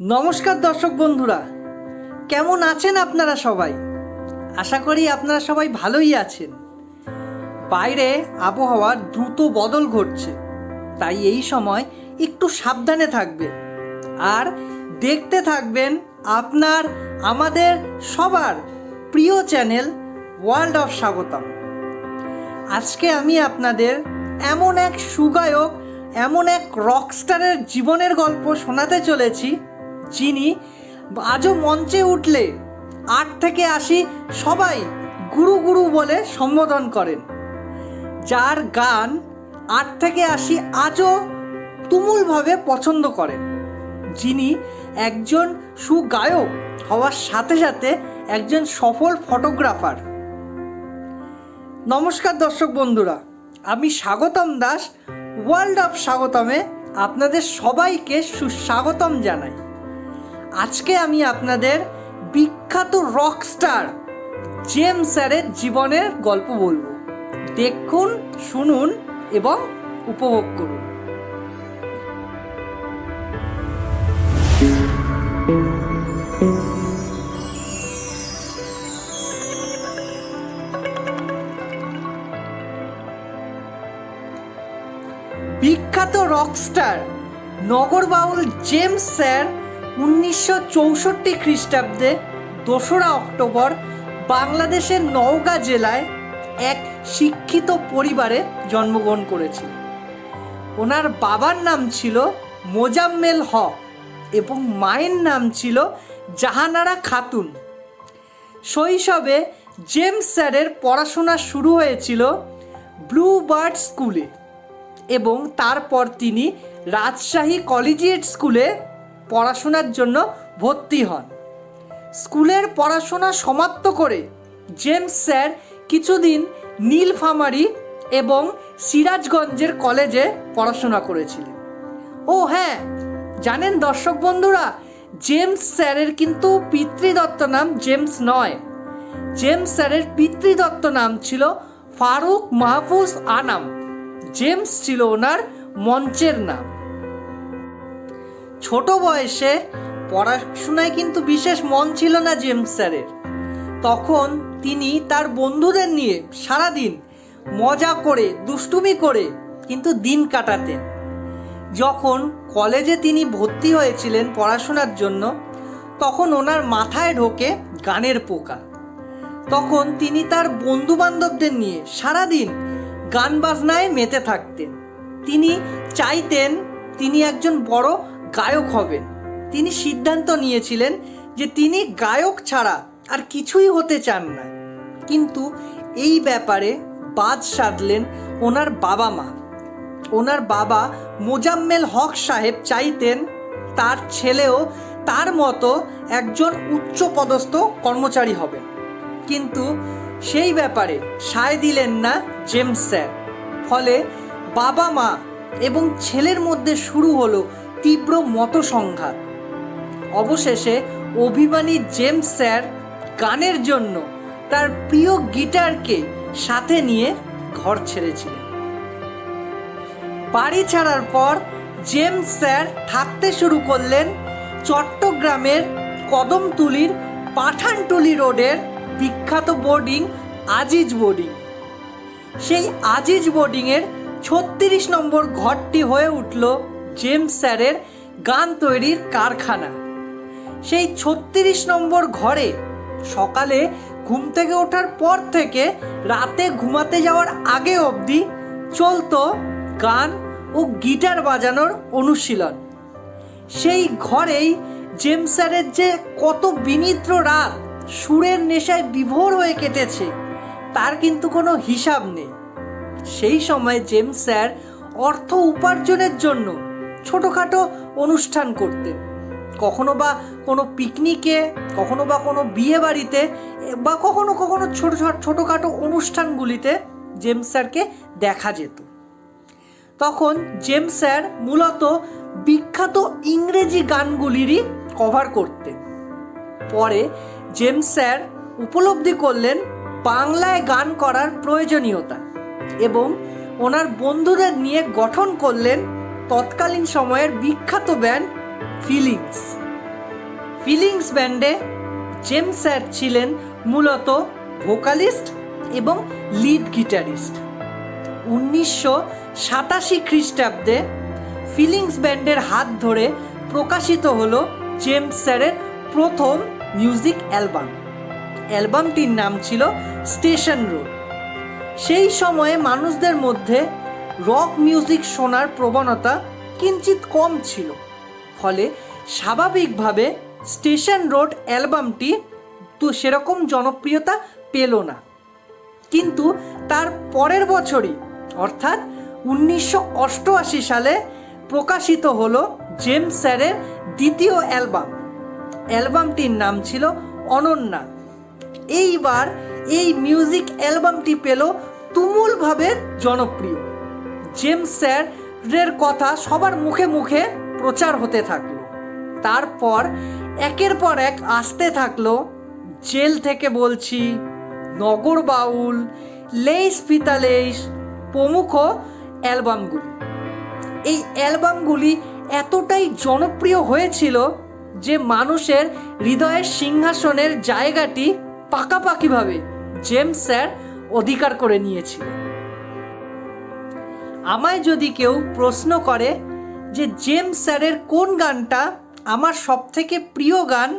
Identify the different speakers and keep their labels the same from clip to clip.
Speaker 1: নমস্কার দর্শক বন্ধুরা। কেমন আছেন আপনারা সবাই? আশা করি আপনারা সবাই ভালোই আছেন। বাইরে আবহাওয়ার দ্রুত বদল ঘটছে। তাই এই সময় একটু সাবধানে থাকবেন। আর দেখতে থাকবেন আপনার, আমাদের সবার প্রিয় চ্যানেল ওয়ার্ল্ড অফ স্বাগতম। আজকে আমি আপনাদের এমন এক সুগায়ক, এমন এক রকস্টারের জীবনের গল্প শোনাতে চলেছি। যিনি আজও মঞ্চে উঠলে আট থেকে আশি সবাই গুরু গুরু বলে সম্বোধন করেন। যার গান আট থেকে আশি আজও তুমুলভাবে পছন্দ করেন। যিনি একজন সুগায়ক হওয়ার সাথে সাথে একজন সফল ফটোগ্রাফার। নমস্কার দর্শক বন্ধুরা, আমি স্বাগতম দাস, ওয়ার্ল্ড অফ স্বাগতমে আপনাদের সবাইকে সুস্বাগতম জানাই। আজকে আমি আপনাদের বিখ্যাত রক স্টার জেমস স্যারের জীবনের গল্প বলব। দেখুন, শুনুন এবং উপভোগ করুন। বিখ্যাত রকস্টার নগরবাউল জেমস স্যার উনিশশো চৌষট্টি খ্রিস্টাব্দে দোসরা অক্টোবর বাংলাদেশের নওগাঁ জেলায় এক শিক্ষিত পরিবারে জন্মগ্রহণ করেছিল। ওনার বাবার নাম ছিল মোজাম্মেল হক এবং মায়ের নাম ছিল জাহানারা খাতুন। শৈশবে জেমস স্যারের পড়াশোনা শুরু হয়েছিল ব্লু বার্ড স্কুলে এবং তারপর তিনি রাজশাহী কলেজিয়েট স্কুলে পড়াশোনার জন্য ভর্তি হন। স্কুলের পড়াশোনা সমাপ্ত করে জেমস স্যার কিছুদিন নীলফামারি এবং সিরাজগঞ্জের কলেজে পড়াশোনা করেছিলেন। ও হ্যাঁ জানেন দর্শক বন্ধুরা, জেমস স্যারের কিন্তু পিতৃদত্ত নাম জেমস নয়। জেমস স্যারের পিতৃদত্ত নাম ছিল ফারুক মাহফুজ আনাম। জেমস ছিল ওনার মঞ্চের নাম। ছোট বয়সে পড়াশোনায় কিন্তু বিশেষ মন ছিল না জেমস স্যারের। তখন তিনি তার বন্ধুদের নিয়ে সারাদিন মজা করে, দুষ্টুমি করে কিন্তু দিন কাটাতেন। যখন কলেজে তিনি ভর্তি হয়েছিলেন পড়াশোনার জন্য, তখন ওনার মাথায় ঢোকে গানের পোকা। তখন তিনি তার বন্ধু বান্ধবদের নিয়ে সারাদিন গান বাজনায় মেতে থাকতেন। তিনি চাইতেন তিনি একজন বড় গায়ক হবেন। তিনি সিদ্ধান্ত নিয়েছিলেন যে তিনি গায়ক ছাড়া আর কিছুই হতে চান না। কিন্তু এই ব্যাপারে বাদ সাধলেন ওনার বাবা মা। ওনার বাবা মোজাম্মেল হক সাহেব চাইতেন তার ছেলেও তার মতো একজন উচ্চপদস্থ কর্মচারী হবে কিন্তু সেই ব্যাপারে সায় দিলেন না জেমস স্যার। ফলে বাবা মা এবং ছেলের মধ্যে শুরু হলো তীব্র মতসংঘাত। অবশেষে অভিমানী জেমস স্যার গানের জন্য তার প্রিয় গিটারকে সাথে নিয়ে ঘর ছেড়েছিলেন। বাড়ি ছাড়ার পর জেমস স্যার থাকতে শুরু করলেন চট্টগ্রামের কদমতুলির পাঠানটুলি রোডের বিখ্যাত বোর্ডিং আজিজ বোর্ডিং। সেই আজিজ বোর্ডিংয়ের ছত্রিশ নম্বর ঘরটি হয়ে উঠল জেমস স্যারের গান তৈরির কারখানা। সেই ছত্রিশ নম্বর ঘরে সকালে ঘুম থেকে ওঠার পর থেকে রাতে ঘুমাতে যাওয়ার আগে অবধি চলতো গান ও গিটার বাজানোর অনুশীলন। সেই ঘরেই জেমস স্যারের যে কত বিনিদ্র রাত, সুরের নেশায় বিভোর হয়ে কেটেছে, তার কিন্তু কোনো হিসাব নেই। সেই সময় জেমস স্যার অর্থ উপার্জনের জন্য ছোটোখাটো অনুষ্ঠান করতেন কখনো বা কোনো পিকনিকে, কখনো বা কোনো বিয়ে বাড়িতে, বা কখনো কখনো ছোটো ছোটোখাটো অনুষ্ঠানগুলিতে জেমস স্যারকে দেখা যেত। তখন জেমস স্যার মূলত বিখ্যাত ইংরেজি গানগুলিরই কভার করতেন। পরে জেমস স্যার উপলব্ধি করলেন বাংলায় গান করার প্রয়োজনীয়তা এবং ওনার বন্ধুদের নিয়ে গঠন করলেন তৎকালীন সময়ের বিখ্যাত ব্যান্ড ফিলিংস। ফিলিংস ব্যান্ডে জেমস স্যার ছিলেন মূলত ভোকালিস্ট এবং লিড গিটারিস্ট। উনিশশো সাতাশি খ্রিস্টাব্দে ফিলিংস ব্যান্ডের হাত ধরে প্রকাশিত হল জেমস স্যারের প্রথম মিউজিক অ্যালবাম। অ্যালবামটির নাম ছিল স্টেশন রোড। সেই সময়ে মানুষদের মধ্যে রক মিউজিক শোনার প্রবণতা কিঞ্চিত কম ছিল। ফলে স্বাভাবিকভাবে স্টেশন রোড অ্যালবামটি তো সেরকম জনপ্রিয়তা পেল না। কিন্তু তার পরের বছরই, অর্থাৎ উনিশশো অষ্টআশি সালে প্রকাশিত হলো জেমস স্যারের দ্বিতীয় অ্যালবাম। অ্যালবামটির নাম ছিল অনন্যা। এইবার এই মিউজিক অ্যালবামটি পেল তুমুলভাবে জনপ্রিয়। জেমস স্যারের কথা সবার মুখে মুখে প্রচার হতে থাকল। তারপর একের পর এক আসতে থাকল, জেল থেকে বলছি, নগর বাউল, লেইস পিতালেইস প্রমুখ অ্যালবামগুলি। এই অ্যালবামগুলি এতটাই জনপ্রিয় হয়েছিল যে মানুষের হৃদয়ের সিংহাসনের জায়গাটি পাকাপাকিভাবে জেমস স্যার অধিকার করে নিয়েছিল। আমায় যদি কেউ প্রশ্ন করে যে জেমস স্যারের কোন গানটা আমার সবথেকে প্রিয় গান,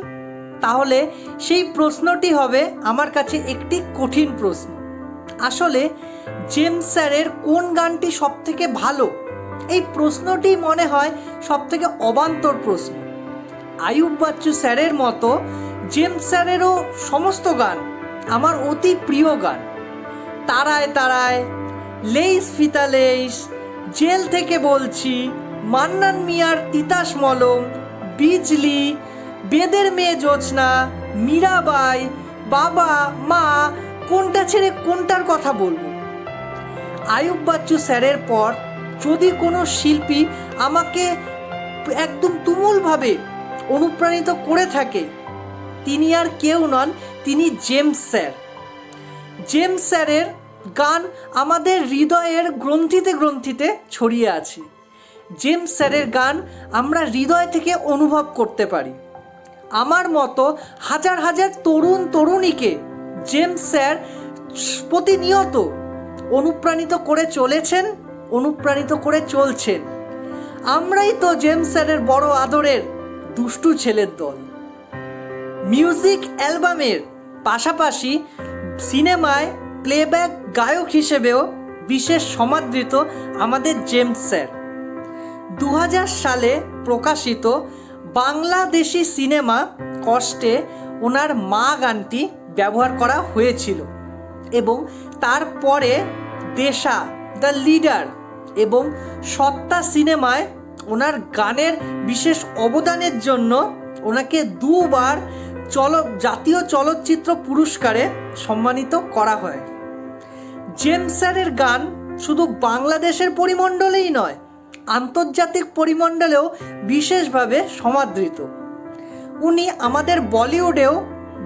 Speaker 1: তাহলে সেই প্রশ্নটি হবে আমার কাছে একটি কঠিন প্রশ্ন। আসলে জেমস স্যারের কোন গানটি সবথেকে ভালো? এই প্রশ্নটি মনে হয় সবথেকে অবান্তর প্রশ্ন। আয়ুব বাচ্চু স্যারের মতো জেমস স্যারেরও সমস্ত গান আমার অতি প্রিয় গান। তারায় তারায় লেইস ফিতা লেইস, জেল থেকে বলছি, মান্নান মিয়ার তিতাস মলম, বিজলি, বেদের মেয়ে জোছনা মীরাবাই বাবা, মা, কোনটা ছেড়ে কোনটার কথা বলব? আয়ুব বাচ্চু স্যারের পর যদি কোনো শিল্পী আমাকে একদম তুমুলভাবে অনুপ্রাণিত করে থাকে, তিনি আর কেউ নন, তিনি জেমস স্যার। জেমস স্যারের গান আমাদের হৃদয়ের গ্রন্থিতে গ্রন্থিতে ছড়িয়ে আছে। জেমস স্যারের গান আমরা হৃদয় থেকে অনুভব করতে পারি। আমার মতো হাজার হাজার তরুণ তরুণীকে জেমস স্যার প্রতিনিয়ত অনুপ্রাণিত করে চলেছেন, অনুপ্রাণিত করে চলছেন। আমরাই তো জেমস স্যারের বড় আদরের দুষ্টু ছেলের দল। মিউজিক অ্যালবামের পাশাপাশি সিনেমায় প্লেব্যাক গায়ক হিসেবেও বিশেষ সমাদৃত আমাদের জেমস স্যার। দু হাজার সালে প্রকাশিত বাংলাদেশি সিনেমা কষ্টে ওনার মা গানটি ব্যবহার করা হয়েছিল এবং তারপরে দেশা, দ্য লিডার এবং সত্তা সিনেমায় ওনার গানের বিশেষ অবদানের জন্য ওনাকে দুবার চল, জাতীয় চলচ্চিত্র পুরস্কারে সম্মানিত করা হয়। জেমস স্যারের গান শুধু বাংলাদেশের পরিমণ্ডলেই নয়, আন্তর্জাতিক পরিমণ্ডলেও বিশেষভাবে সমাদৃত। উনি আমাদের বলিউডেও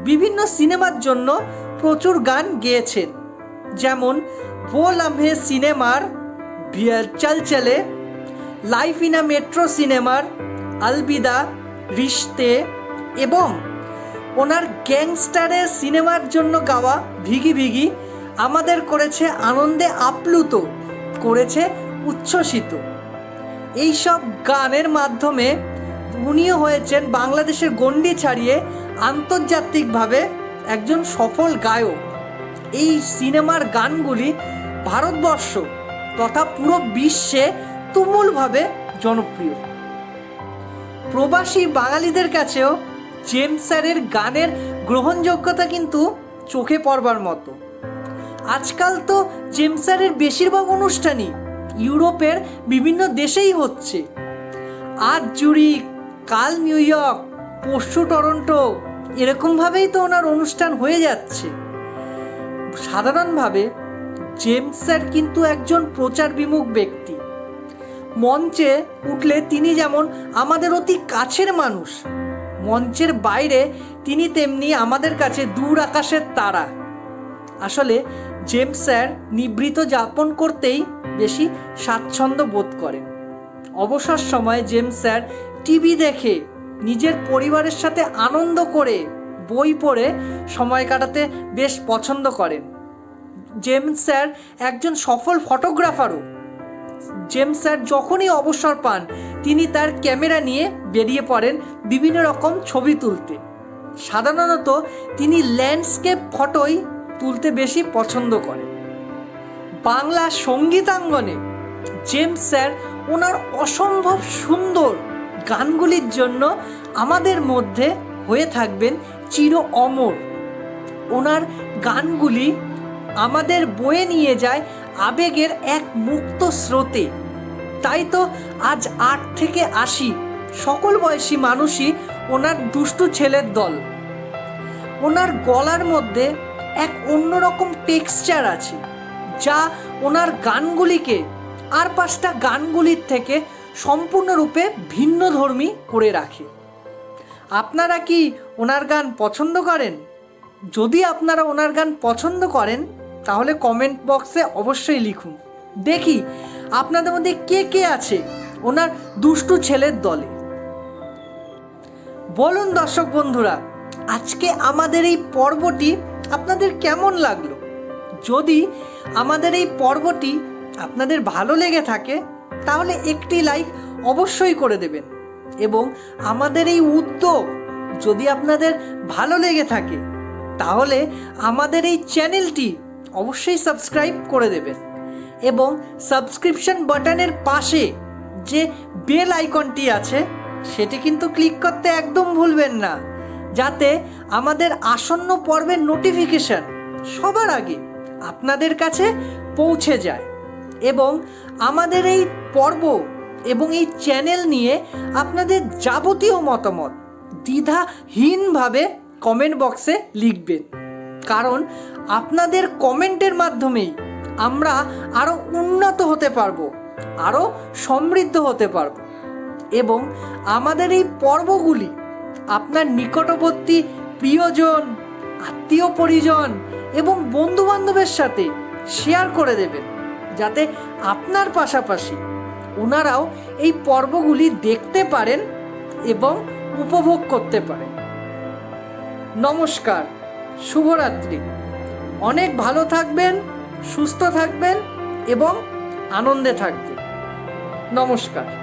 Speaker 1: বিভিন্ন সিনেমার জন্য প্রচুর গান গেয়েছেন, যেমন ভো লাভে সিনেমার চল চলে, লাইফ ইন আ মেট্রো সিনেমার আলবিদা রিশতে, এবং ওনার গ্যাংস্টারের সিনেমার জন্য গাওয়া ভিগি ভিগি আমাদের করেছে আনন্দে আপ্লুত, করেছে উচ্ছ্বসিত। এইসব গানের মাধ্যমে উনিও হয়েছেন, বাংলাদেশের গণ্ডি ছাড়িয়ে আন্তর্জাতিকভাবে একজন সফল গায়ক। এই সিনেমার গানগুলি ভারতবর্ষ তথা পুরো বিশ্বে তুমুলভাবে জনপ্রিয়। প্রবাসী বাঙালিদের কাছেও জেমস স্যারের গানের গ্রহণযোগ্যতা কিন্তু চোখে পড়বার মতো। আজকাল তো জেমস স্যারের বেশিরভাগ অনুষ্ঠানই ইউরোপের বিভিন্ন দেশেই হচ্ছে। আজ জুরি, কাল নিউ ইয়র্ক, পরশু টরন্টো, এরকমভাবেই তো ওনার অনুষ্ঠান হয়ে যাচ্ছে। সাধারণভাবে জেমস স্যার কিন্তু একজন প্রচার বিমুখ ব্যক্তি। মঞ্চে উঠলে তিনি যেমন আমাদের অতি কাছের মানুষ, মঞ্চের বাইরে তিনি তেমনি আমাদের কাছে দূর আকাশের তারা। আসলে জেমস স্যার নিবৃত যাপন করতেই বেশি স্বাচ্ছন্দ্য বোধ করেন। অবসর সময় জেমস স্যার টিভি দেখে নিজের পরিবারের সাথে আনন্দ করে বই পড়ে সময় কাটাতে বেশ পছন্দ করেন। জেমস স্যার একজন সফল ফটোগ্রাফারও। জেমস স্যার যখনই অবসর পান, তিনি তার ক্যামেরা নিয়ে বেরিয়ে পড়েন বিভিন্ন রকম ছবি তুলতে। সাধারণত তিনি ল্যান্ডস্কেপ ফটোই তুলতে বেশি পছন্দ করে। বাংলা সঙ্গীতাঙ্গনে জেমস স্যার ওনার অসম্ভব সুন্দর গানগুলির জন্য আমাদের মধ্যে হয়ে থাকবেন চির অমর। ওনার গানগুলি আমাদের বয়ে নিয়ে যায় আবেগের এক মুক্ত স্রোতে। তাই তো আজ আট থেকে আশি সকল বয়সী মানুষই ওনার দুষ্টু ছেলের দল। ওনার গলার মধ্যে এক অন্যরকম টেক্সচার আছে, যা ওনার গানগুলিকে আর পাঁচটা গানগুলির থেকে সম্পূর্ণরূপে ভিন্নধর্মী করে রাখে। আপনারা কি ওনার গান পছন্দ করেন? যদি আপনারা ওনার গান পছন্দ করেন, তাহলে কমেন্ট বক্সে অবশ্যই লিখুন। দেখি, আপনাদের মধ্যে কে কে আছে ওনার দুষ্টু ছেলের দলে? বলুন দর্শক বন্ধুরা, আজকে আমাদের এই পর্বটি আপনাদের কেমন লাগল? যদি আমাদের এই পর্বটি আপনাদের ভালো লেগে থাকে, তাহলে একটি লাইক অবশ্যই করে দেবেন। এবং আমাদের এই উদ্যোগ যদি আপনাদের ভালো লেগে থাকে, তাহলে আমাদের এই চ্যানেলটি অবশ্যই সাবস্ক্রাইব করে দেবেন। এবং সাবস্ক্রিপশন বাটনের পাশে যে বেল আইকনটি আছে, সেটি কিন্তু ক্লিক করতে একদম ভুলবেন না। যাতে আমাদের আসন্ন পর্বের নোটিফিকেশন সবার আগে আপনাদের কাছে পৌঁছে যায় এবং আমাদের এই পর্ব এবং এই চ্যানেল নিয়ে আপনাদের যাবতীয় মতামত দ্বিধাহীনভাবে কমেন্ট বক্সে লিখবেন। কারণ আপনাদের কমেন্টের মাধ্যমেই আমরা আরও উন্নত হতে পারব আরও সমৃদ্ধ হতে পারব এবং আমাদের এই পর্বগুলি আপনার নিকটবর্তী প্রিয়জন, আত্মীয় পরিজন এবং বন্ধু বান্ধবের সাথে শেয়ার করে দেবেন, যাতে আপনার পাশাপাশি ওনারাও এই পর্বগুলি দেখতে পারেন এবং উপভোগ করতে পারেন। নমস্কার, শুভরাত্রি। অনেক ভালো থাকবেন, সুস্থ থাকবেন এবং আনন্দে থাকবেন। নমস্কার।